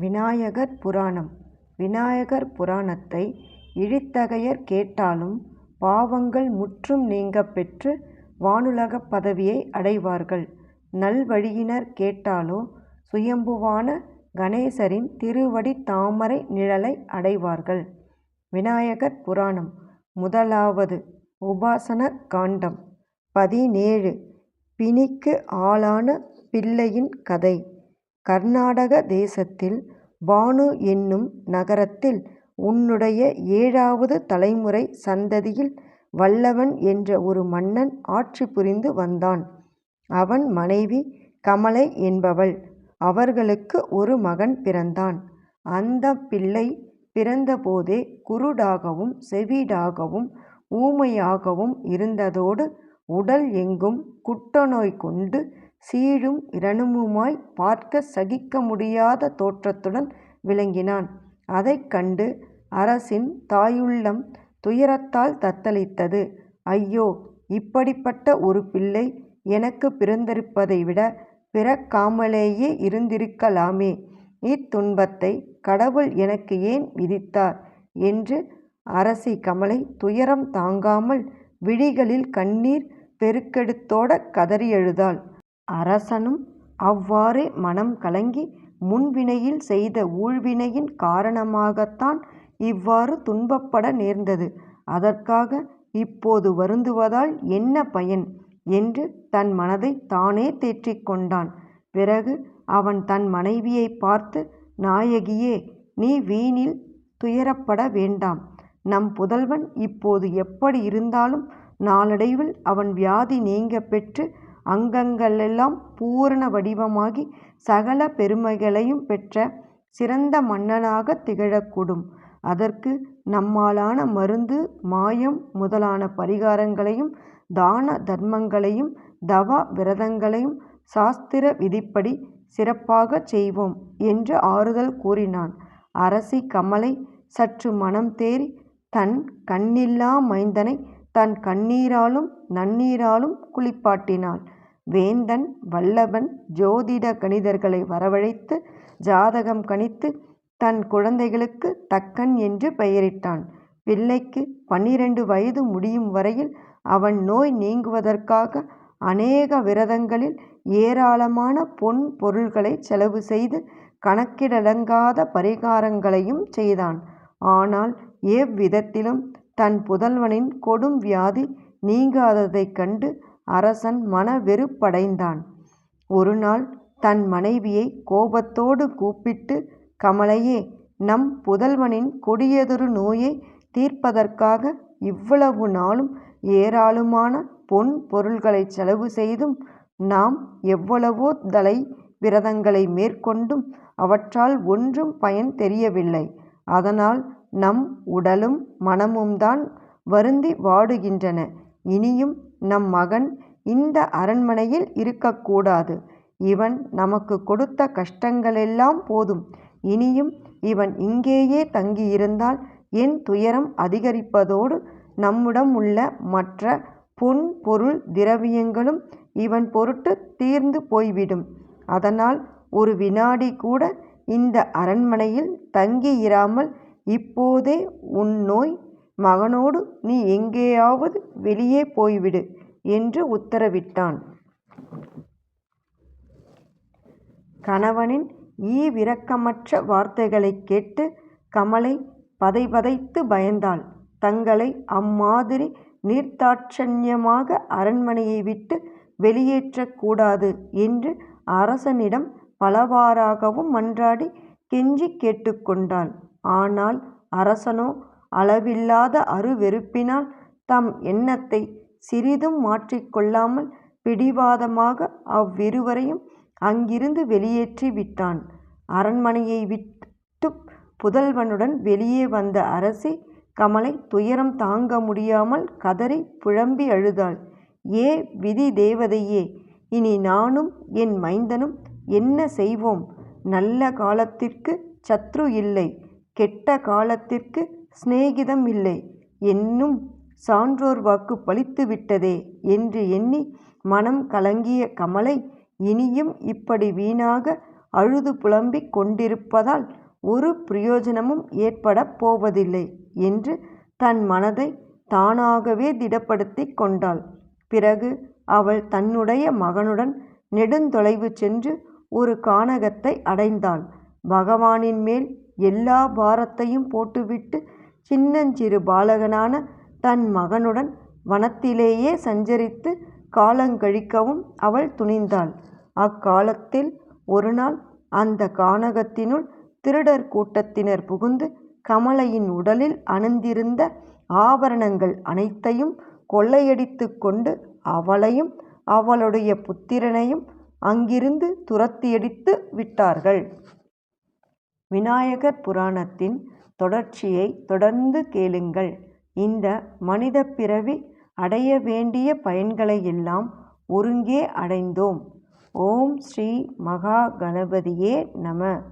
விநாயகர் புராணம். விநாயகர் புராணத்தை இழித்தகையர் கேட்டாலும் பாவங்கள் முற்றும் நீங்கப் பெற்று வானுலகப் பதவியை அடைவார்கள். நல்வழியினர் கேட்டாலோ சுயம்புவான கணேசரின் திருவடி தாமரை நிழலை அடைவார்கள். விநாயகர் புராணம். முதலாவது உபாசன காண்டம். பதினேழு. பிணிக்கு ஆளான பிள்ளையின் கதை. கர்நாடக தேசத்தில் பானு என்னும் நகரத்தில் உன்னுடைய ஏழாவது தலைமுறை சந்ததியில் வல்லவன் என்ற ஒரு மன்னன் ஆட்சி புரிந்து வந்தான். அவன் மனைவி கமலை என்பவள். அவர்களுக்கு ஒரு மகன் பிறந்தான். அந்த பிள்ளை பிறந்தபோதே குருடாகவும் செவிடாகவும் ஊமையாகவும் இருந்ததோடு உடல் எங்கும் குட்டநோய் கொண்டு சீழும் இரணுமுமாய்ப் பார்க்கச் சகிக்க முடியாத தோற்றத்துடன் விளங்கினான். அதைக் கண்டு அரசின் தாயுள்ளம் துயரத்தால் தத்தளித்தது. ஐயோ. இப்படிப்பட்ட ஒரு பிள்ளை எனக்குப் பிறந்திருப்பதை விட பிறக்காமலேயே இருந்திருக்கலாமே. இத்துன்பத்தைக் கடவுள் எனக்கு ஏன் விதித்தார்? என்று அரசி கமலை துயரம் தாங்காமல் விழிகளில் கண்ணீர் பெருக்கெடுத்தோடக் கதறியழுதாள். அரசனும் அவ்வாறே மனம் கலங்கி முன்வினையில் செய்த ஊழ்வினையின் காரணமாகத்தான் இவ்வாறு துன்பப்பட நேர்ந்தது. அதற்காக இப்போது வருந்துவதால் என்ன பயன்? என்று தன் மனதைத் தானே தேற்றிக் கொண்டான். பிறகு அவன் தன் மனைவியை பார்த்து நாயகியே நீ வீணில் துயரப்பட வேண்டாம். நம் புதல்வன் இப்போது எப்படி இருந்தாலும் நாளடைவில் அவன் வியாதி நீங்க பெற்று அங்கங்களெல்லாம் பூரண வடிவமாகி சகல பெருமைகளையும் பெற்ற சிறந்த மன்னனாகத் திகழக்கூடும். அதற்கு நம்மாலான மருந்து மாயம் முதலான பரிகாரங்களையும் தான தர்மங்களையும் தவ விரதங்களையும் சாஸ்திர விதிப்படி சிறப்பாகச் செய்வோம் என்று ஆறுதல் கூறினான். அரசி கமலை சற்று மனம் தேறி தன் கண்ணில்லா மைந்தனை தன் கண்ணீராலும் நன்னீராலும் குளிப்பாட்டினாள். வேந்தன் வல்லபன் ஜோதிட கணிதர்களை வரவழைத்து ஜாதகம் கணித்து தன் குழந்தைகளுக்கு தக்கன் என்று பெயரிட்டான். பிள்ளைக்கு பன்னிரண்டு வயது முடியும் வரையில் அவன் நோய் நீங்குவதற்காக அநேக விரதங்களில் ஏராளமான பொன் பொருள்களை செலவு செய்து கணக்கிடலங்காத பரிகாரங்களையும் செய்தான். ஆனால் எவ்விதத்திலும் தன் புதல்வனின் கொடும் வியாதி நீங்காததைக் கண்டு அரசன் மன வெறுப்படைந்தான். ஒருநாள் தன் மனைவியை கோபத்தோடு கூப்பிட்டு கமலையே நம் புதல்வனின் கொடியதொரு நோயை தீர்ப்பதற்காக இவ்வளவு நாளும் ஏராளமான பொன் பொருள்களை செலவு செய்தும் நாம் எவ்வளவோ தலை விரதங்களை மேற்கொண்டும் அவற்றால் ஒன்றும் பயன் தெரியவில்லை. அதனால் நம் உடலும் மனமும்தான் வருந்தி வாடுகின்றன. இனியும் நம் மகன் இந்த அரண்மனையில் இருக்கக்கூடாது. இவன் நமக்குக் கொடுத்த கஷ்டங்களெல்லாம் போதும். இனியும் இவன் இங்கேயே தங்கியிருந்தால் என் துயரம் அதிகரிப்பதோடு நம்மிடமுள்ள மற்ற பொன் பொருள் திரவியங்களும் இவன் பொருட்டுத் தீர்ந்து போய்விடும். அதனால் ஒரு வினாடி கூட இந்த அரண்மனையில் தங்கியிராமல் இப்போதே உன் நோய் மகனோடு நீ எங்கேயாவது வெளியே போய்விடு என்று உத்தரவிட்டான். கணவனின் ஈவிரக்கமற்ற வார்த்தைகளைக் கேட்டு கமலை பதைபதைத்து பயந்தாள். தங்களை அம்மாதிரி நீர்த்தாட்சண்யமாக அரண்மனையை விட்டு வெளியேற்றக்கூடாது என்று அரசனிடம் பலவாறாகவும் மன்றாடி கெஞ்சி கேட்டுக்கொண்டாள் ஆனால் அரசனோ அளவில்லாத அருவெறுப்பினால் தம் எண்ணத்தை சிறிதும் மாற்றிக் கொள்ளாமல் பிடிவாதமாக அவ்விருவரையும் அங்கிருந்து வெளியேற்றி விட்டான். அரண்மனையை விட்டுப் புதல்வனுடன் வெளியே வந்த அரசி கமலை துயரம் தாங்க முடியாமல் கதறி புழம்பி அழுதாள். ஏ விதி தேவதையே. இனி நானும் என் மைந்தனும் என்ன செய்வோம்? நல்ல காலத்திற்குச் சத்ரு இல்லை கெட்ட காலத்திற்கு சிநேகிதம் இல்லை என்னும் சான்றோர் வாக்கு பலித்துவிட்டதே என்று எண்ணி மனம் கலங்கிய கமலை இனியும் இப்படி வீணாக அழுது புலம்பிக் கொண்டிருப்பதால் ஒரு பிரயோஜனமும் ஏற்படப் போவதில்லை என்று தன் மனதை தானாகவே திடப்படுத்திக் கொண்டாள். பிறகு அவள் தன்னுடைய மகனுடன் நெடுந்தொலைவு சென்று ஒரு கானகத்தை அடைந்தாள். பகவானின் மேல் எல்லா பாரத்தையும் போட்டுவிட்டு சின்னஞ்சிறு பாலகனான தன் மகனுடன் வனத்திலேயே சஞ்சரித்து காலங்கழிக்கவும் அவள் துணிந்தாள். அக்காலத்தில் ஒருநாள் அந்த கானகத்தினுள் திருடர் கூட்டத்தினர் புகுந்து கமலையின் உடலில் அணிந்திருந்த ஆபரணங்கள் அனைத்தையும் கொள்ளையடித்து கொண்டு அவளையும் அவளுடைய புத்திரனையும் அங்கிருந்து துரத்தியடித்து விட்டார்கள். விநாயகர் புராணத்தின் தொடர்ச்சியைத் தொடர்ந்து கேளுங்கள். இந்த மனிதப் பிறவி அடைய வேண்டிய பயன்களையெல்லாம் ஒருங்கே அடைந்தோம். ஓம் ஸ்ரீ மகா கணபதியே நம